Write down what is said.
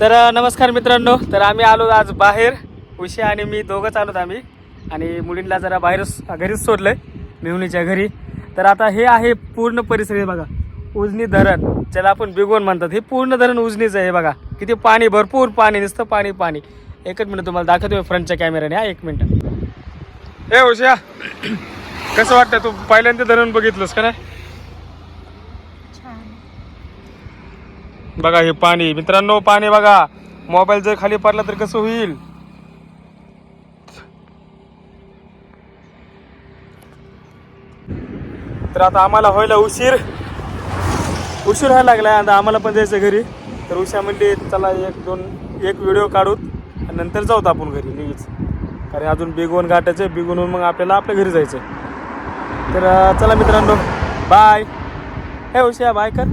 तर नमस्कार मित्रांनो. तर आम्ही आलो आज बाहेर. उशी आणि मी दोघंच आलोत आम्ही. आणि मुलींना जरा बाहेरच घरीच सोडलंय मिहुनीच्या घरी. तर आता हे आहे पूर्ण परिसर हे बघा. उजनी धरण ज्याला आपण बिगवण म्हणतात. हे पूर्ण धरण उजनीचं आहे हे बघा. किती पाणी भरपूर पाणी नुसतं पाणी पाणी. एकच मिनिट तुम्हाला दाखवतो मी फ्रंटच्या कॅमेऱ्याने हा एक मिनिट. हे उशा कसं वाटतं तू पहिल्यांदा धरण बघितलंस का नाही? बघा हे पाणी. मित्रांनो पाणी बघा. मोबाईल जर खाली पडला तर कसं होईल? तर आता आम्हाला व्हायला उशीर. उशीर व्हायला लागला आता आम्हाला पण जायचं घरी. तर उषा म्हणली चला एक दोन एक व्हिडिओ काढूत आणि नंतर जाऊत आपण घरी लगेच. कारण अजून बिगवून गाठायचं बिगवून मग आपल्याला आपल्या घरी जायचं तर चला मित्रांनो बाय हे उषा बाय कर.